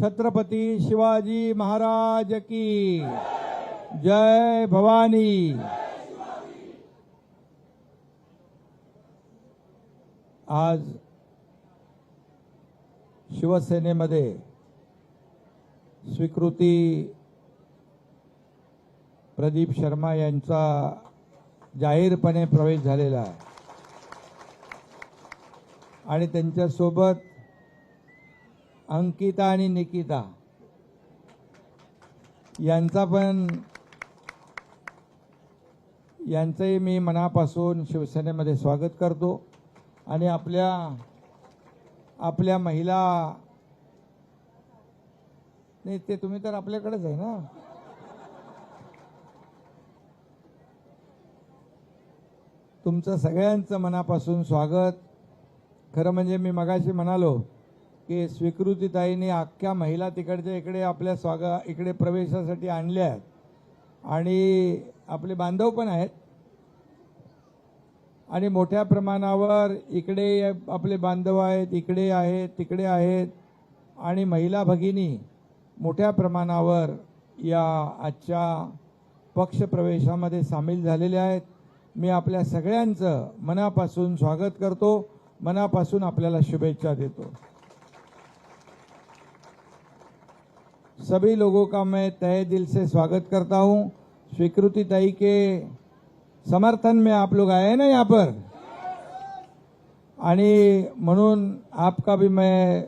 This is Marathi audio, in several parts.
छत्रपती शिवाजी महाराज की। जय भवानी। आज शिवसेनेमध्ये स्वीकृती प्रदीप शर्मा यांचा जाहीरपणे प्रवेश झालेला आहे. आणि त्यांच्यासोबत अंकिता आणि निकिता. यांचा पण यांचंही मी मनापासून शिवसेनेमध्ये स्वागत करतो. आणि आपल्या आपल्या महिला नाही ते तुम्ही तर आपल्याकडेच आहे ना? तुमचं सगळ्यांचं मनापासून स्वागत. खरं म्हणजे मी मगाशी म्हणालो की स्वीकृतीताईंनी अख्ख्या महिला तिकडच्या इकडे आपल्या स्वागा इकडे प्रवेशासाठी आणल्या आहेत. आणि आपले बांधव पण आहेत. आणि मोठ्या प्रमाणावर इकडे आपले बांधव आहेत इकडे आहेत तिकडे आहेत. आणि महिला भगिनी मोठ्या प्रमाणावर या आजच्या पक्षप्रवेशामध्ये सामील झालेल्या आहेत. मी आपल्या सगळ्यांचं मनापासून स्वागत करतो. मनापासून आपल्याला शुभेच्छा देतो. सभी लोगों का मैं तय दिल से स्वागत करता हूं। स्वीकृति ताई के समर्थन में आप लोग आए ना यहाँ पर? आणि म्हणून आपका भी मैं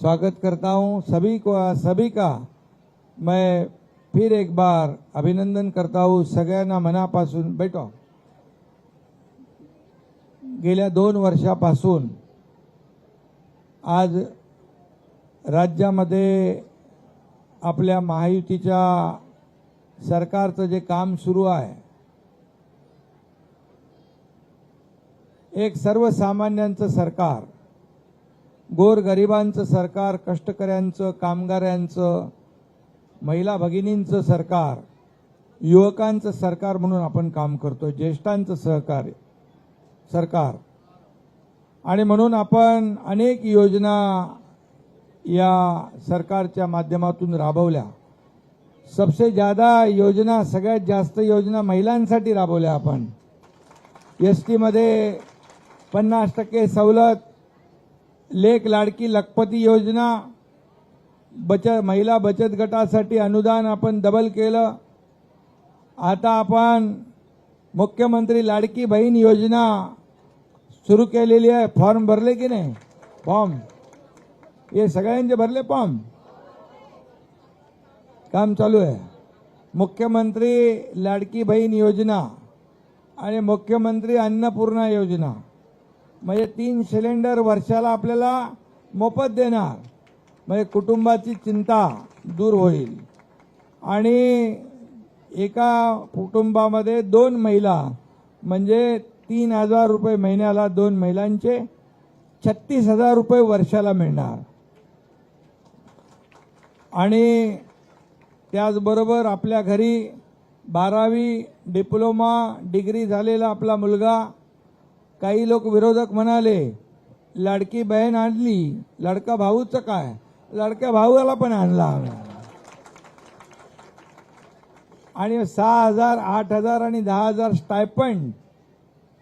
स्वागत करता हूं। सभी को सभी का मैं फिर एक बार अभिनंदन करता हूं। सगळ्यांना मनापासून बैठो गेल्या दोन वर्षापासून आज राज्यामध्ये आपल्या महायुतीच्या सरकारचं जे काम सुरू आहे एक सर्वसामान्यांचं सरकार गोरगरिबांचं सरकार कष्टकऱ्यांचं कामगारांचं महिला भगिनींचं सरकार युवकांचं सरकार म्हणून आपण काम करतो ज्येष्ठांचं सहकार्य सरकार. आणि म्हणून आपण अनेक योजना या सरकारच्या माध्यमातून राबवल्या. सबसे ज्यादा योजना सगळ्यात जास्त योजना महिलांसाठी राबवल्या आपण. एस टीमध्ये पन्नास टक्के सवलत लेख लाडकी लखपती योजना बचत महिला बचत गटासाठी अनुदान आपण डबल केलं. आता आपण मुख्यमंत्री लाडकी बहीण योजना सुरू केलेली आहे. फॉर्म भरले की नाही? फॉर्म. हे सगळ्यांचे भरले फॉर्म. काम चालू आहे. मुख्यमंत्री लाडकी बहीण योजना आणि मुख्यमंत्री अन्नपूर्णा योजना. म्हणजे तीन सिलेंडर वर्षाला आपल्याला मोफत देणार. म्हणजे कुटुंबाची चिंता दूर होईल. आणि एका कुटुंबामध्ये दोन महिला म्हणजे तीन हजार रुपये महिन्याला दोन महिलांचे छत्तीस हजार रुपये वर्षाला मिळणार. आणि त्याचबरोबर आपल्या घरी बारावी डिप्लोमा डिग्री झालेला आपला मुलगा काही लोक विरोधक म्हणाले लाडकी बहीण आणली लाडका भाऊचं काय? लाडक्या भाऊला पण आणला आम्ही. आणि सहा हजार आठ हजार आणि दहा हजार स्टायपंड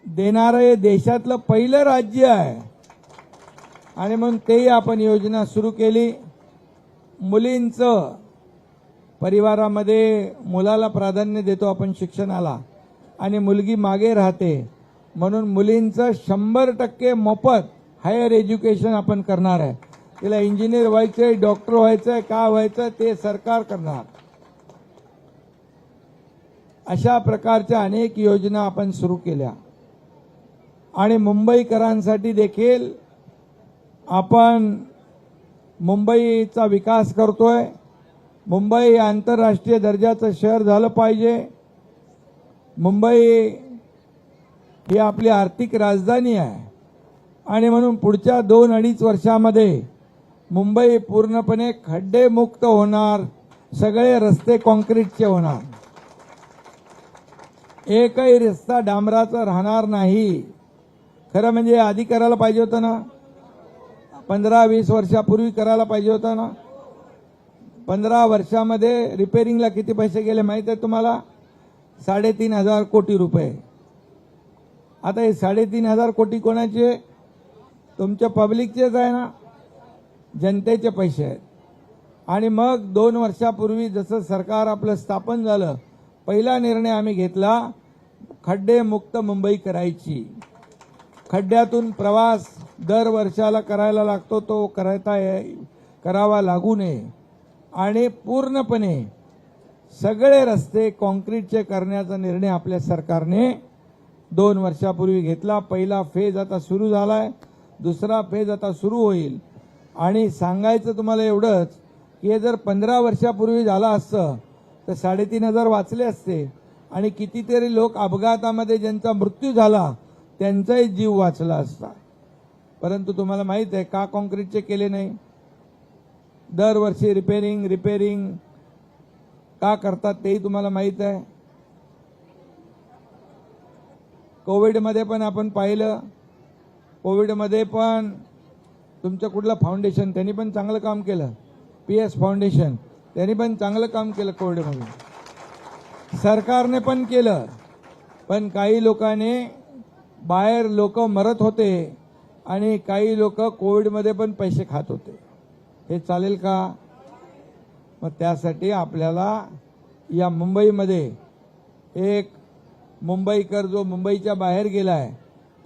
देणारं हे देशातलं पहिलं राज्य आहे. आणि म्हणून तेही आपण योजना सुरू केली. मुलींचं परिवारामध्ये मुलाला प्राधान्य देतो आपण शिक्षणाला आणि मुलगी मागे राहते म्हणून मुलींचं शंभर टक्के मोफत हायर एज्युकेशन आपण करणार आहे. तिला इंजिनियर व्हायचं आहे डॉक्टर व्हायचं आहे का व्हायचं ते सरकार करणार. अशा प्रकारच्या अनेक योजना आपण सुरू केल्या. आणि मुंबईकरांसाठी देखील आपण मुंबईचा विकास करतोय. मुंबई हे आंतरराष्ट्रीय दर्जाचं शहर झालं पाहिजे. मुंबई ही आपली आर्थिक राजधानी आहे. आणि म्हणून पुढच्या दोन अडीच वर्षामध्ये मुंबई पूर्णपणे खड्डेमुक्त होणार. सगळे रस्ते कॉन्क्रीटचे होणार. एकही रस्ता डांबराचा राहणार नाही. खरं म्हणजे आधी करायला पाहिजे होतं ना? पंधरा वीस वर्षापूर्वी करायला पाहिजे होता ना? पंधरा वर्षामध्ये रिपेरिंगला किती पैसे गेले माहीत आहे तुम्हाला? साडेतीन हजार कोटी रुपये. आता हे साडेतीन हजार कोटी कोणाचे? तुमच्या पब्लिकचेच आहे ना? जनतेचे पैसे आहेत. आणि मग दोन वर्षापूर्वी जसं सरकार आपलं स्थापन झालं पहिला निर्णय आम्ही घेतला खड्डे मुक्त मुंबई करायची. खड्ड्यातून प्रवास दर वर्षाला करायला लागतो तो करता ये- करावा लागू नये. आणि पूर्णपणे सगळे रस्ते कॉन्क्रीटचे करण्याचा निर्णय आपल्या सरकारने दोन वर्षापूर्वी घेतला. पहिला फेज आता सुरू झाला आहे दुसरा फेज आता सुरू होईल. आणि सांगायचं तुम्हाला एवढंच की हे जर पंधरा वर्षापूर्वी झालं असतं तर साडेतीन हजार वाचले असते. आणि कितीतरी लोक अपघातामध्ये ज्यांचा मृत्यू झाला त्यांचाही जीव वाचला असता. परंतु तुम्हाला माहीत आहे का कॉन्क्रीटचे केले नाही? दरवर्षी रिपेरिंग रिपेरिंग का करतात तेही तुम्हाला माहीत आहे. कोविडमध्ये पण आपण पाहिलं. कोविडमध्ये पण तुमचं कुठलं फाउंडेशन त्यांनी पण चांगलं काम केलं. पी एस फाउंडेशन त्यांनी पण चांगलं काम केलं कोविडमध्ये. सरकारने पण केलं. पण काही लोकांनी बाहेर लोक मरत होते. आणि काही लोक कोविडमध्ये पण पैसे खात होते. हे चालेल का? मग त्यासाठी आपल्याला या मुंबईमध्ये एक मुंबईकर जो मुंबईच्या बाहेर गेला आहे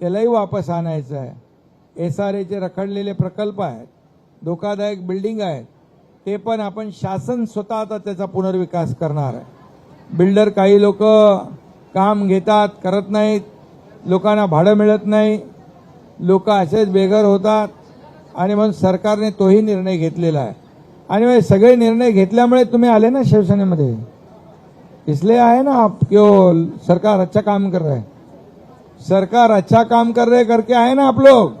त्यालाही वापस आणायचं आहे. एस आर एचे रखडलेले प्रकल्प आहेत धोकादायक बिल्डिंग आहेत ते पण आपण शासन स्वतः आता त्याचा पुनर्विकास करणार आहे. बिल्डर काही लोक काम घेतात करत नाहीत लोकांना भाडं मिळत नाही. लोक असेच बेघर होतात आणि म्हणून सरकारने तोही निर्णय घेतलेला आहे. आणि मग सगळे निर्णय घेतल्यामुळे तुम्ही आले ना शिवसेनेमध्ये? इसलिए आहे ना आप कि सरकार अच्छा काम कर रहा है. सरकार अच्छा काम कर रहे करके आए ना आप लोग?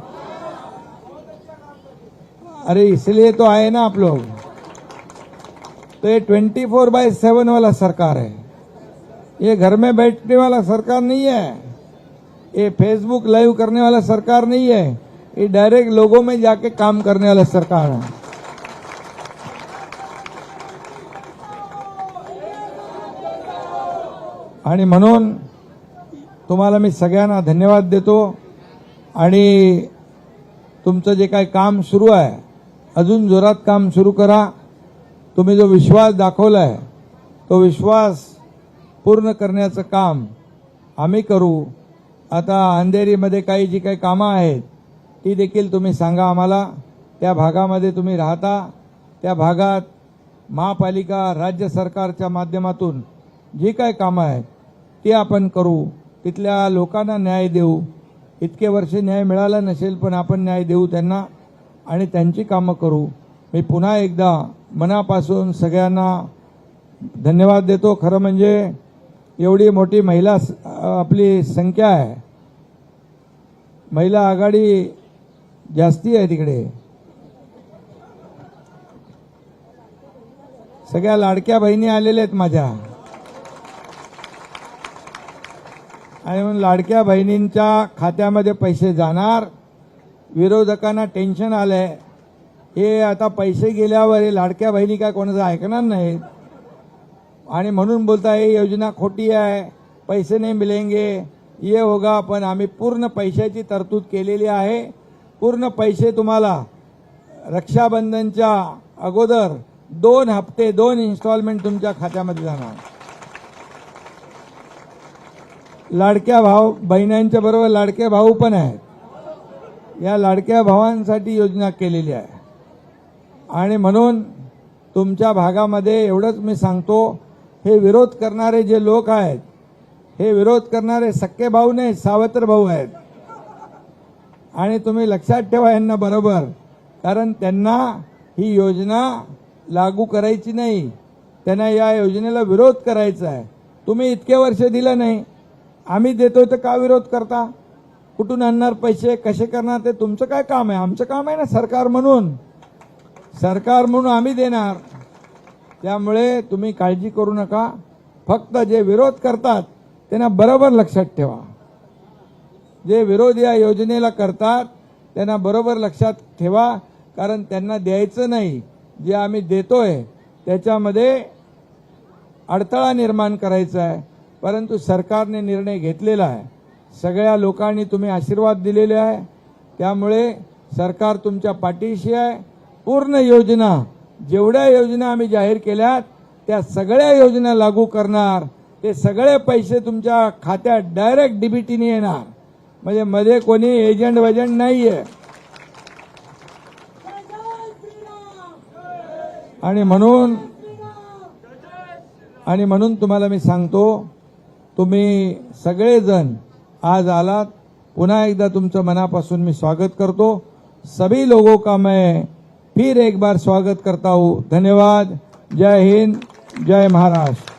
अरे इसलिए तो आए ना आप लोग। तो ये ट्वेंटी फोर बाय सेवन वाला सरकार है। ये घर में बैठने वाला सरकार नहीं है। ये फेसबुक लाइव करने वाला सरकार नहीं है। ये डायरेक्ट लोगों में जाके काम करने वाला सरकार है। आणि म्हणून तुम्हाला मी सगळ्यांना धन्यवाद देतो आणि तुमचं जे काही काम सुरू आहे अजून जोरात काम सुरू करा. तुम्ही जो विश्वास दाखवला आहे तो विश्वास पूर्ण करण्याचं काम आम्ही करू. आता अंधेरीमध्ये काही जी काही कामं आहेत ती देखील तुम्ही सांगा आम्हाला. त्या भागामध्ये तुम्ही राहता. त्या भागात महापालिका राज्य सरकारच्या माध्यमातून जी काही कामं आहेत ती आपण करू. तिथल्या लोकांना न्याय देऊ. इतके वर्ष न्याय मिळाला नसेल पण आपण न्याय देऊ त्यांना आणि त्यांची कामं करू. मी पुन्हा एकदा मनापासून सगळ्यांना धन्यवाद देतो. खरं म्हणजे एवढी मोठी महिला आपली संख्या आहे. महिला आघाडी जास्ती आहे तिकडे. सगळ्या लाडक्या बहिणी आलेल्या आहेत माझ्या. आणि म्हणून लाडक्या बहिणींच्या खात्यामध्ये पैसे जाणार. विरोधकांना टेन्शन आलंय. हे आता पैसे गेल्यावर हे लाडक्या बहिणी काय कोणाचं ऐकणार नाहीत? आणि म्हणून बोलता ही योजना खोटी आहे पैसे नाही मिळेंगे ये होगा पण आम्ही पूर्ण पैशाची तरतूद केलेली आहे. पूर्ण पैसे तुम्हाला रक्षाबंधनच्या अगोदर दोन हप्ते दोन इन्स्टॉलमेंट तुमच्या खात्यामध्ये जाणार. लाडक्या भाऊ बहिणांच्या बरोबर लाडके भाऊ पण आहेत. या लाडक्या भावांसाठी योजना केलेली आहे. आणि म्हणून तुमच्या भागामध्ये एवढंच मी सांगतो हे विरोध करणारे जे लोक आहेत हे विरोध करणारे सक्के भाऊ नाही सावत्र भाऊ आहेत. आणि तुम्ही लक्षात ठेवा यांना बरोबर कारण त्यांना ही योजना लागू करायची नाही. त्यांना या योजनेला विरोध करायचा आहे. तुम्ही इतके वर्ष दिलं नाही. आम्ही देतोय तर का विरोध करता? कुठून आणणार पैसे? कसे करणार ते? तुमचं काय काम आहे? आमचं काम आहे ना सरकार म्हणून. सरकार म्हणून आम्ही देणार. त्यामुळे तुम्ही काळजी करू नका. फक्त जे विरोध करतात त्यांना बरोबर लक्षात ठेवा. जे विरोध या योजनेला करतात त्यांना बरोबर लक्षात ठेवा कारण त्यांना द्यायचं नाही. जे आम्ही देतोय त्याच्यामध्ये अडथळा निर्माण करायचा आहे. परंतु सरकारने निर्णय घेतलेला आहे. सगळ्या लोकांनी तुम्ही आशीर्वाद दिलेले आहे. त्यामुळे सरकार तुमच्या पाठीशी आहे. पूर्ण योजना जेवढ्या योजना आम्ही जाहीर केल्यात त्या सगळ्या योजना लागू करणार. ते सगळे पैसे तुमच्या खात्यात डायरेक्ट डीबीटीने येणार. म्हणजे मध्ये कोणी एजंट वजंट नाहीये. आणि म्हणून आणि म्हणून तुम्हाला मी सांगतो तुम्ही सगळेजण आज आलात. पुन्हा एकदा तुमचं मनापासून मी स्वागत करतो. सभी लोगों का मैं फिर एक बार स्वागत करता हूँ। धन्यवाद। जय हिंद जय महाराष्ट्र।